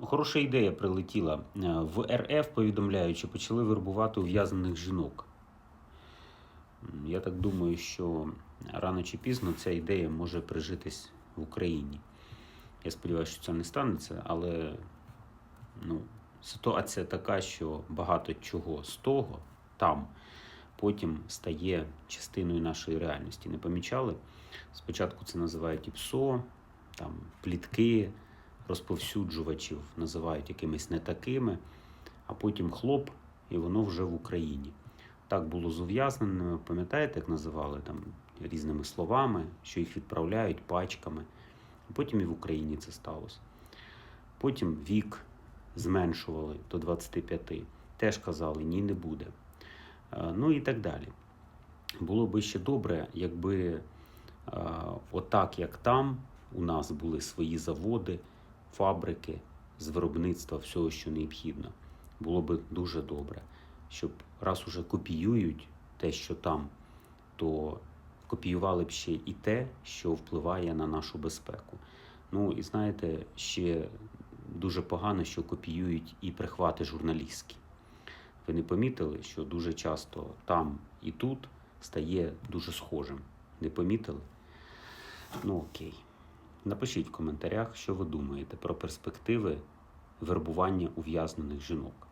Хороша ідея прилетіла. Е, В РФ, повідомляючи, почали вербувати ув'язнених жінок. Я так думаю, що рано чи пізно ця ідея може прижитись в Україні. Я сподіваюся, що це не станеться, але ну, ситуація така, що багато чого з того там потім стає частиною нашої реальності. Не помічали? Спочатку це називають і ПСО, там плітки, розповсюджувачів називають якимись не такими, а потім хлоп, і воно вже в Україні. Так було з ув'язненими, пам'ятаєте, як називали там різними словами, що їх відправляють пачками. Потім і в Україні це сталося. Потім вік зменшували до 25. Теж казали, ні, не буде. Е, Ну і так далі. Було би ще добре, якби е, отак, як там, у нас були свої заводи, фабрики з виробництва всього, що необхідно. Було би дуже добре, щоб раз уже копіюють те, що там, то копіювали б ще і те, що впливає на нашу безпеку. Ну і знаєте, ще дуже погано, що копіюють і прихвати журналістські. Ви не помітили, що дуже часто там і тут стає дуже схожим. Не помітили? Ну окей. Напишіть в коментарях, що ви думаєте про перспективи вербування ув'язнених жінок.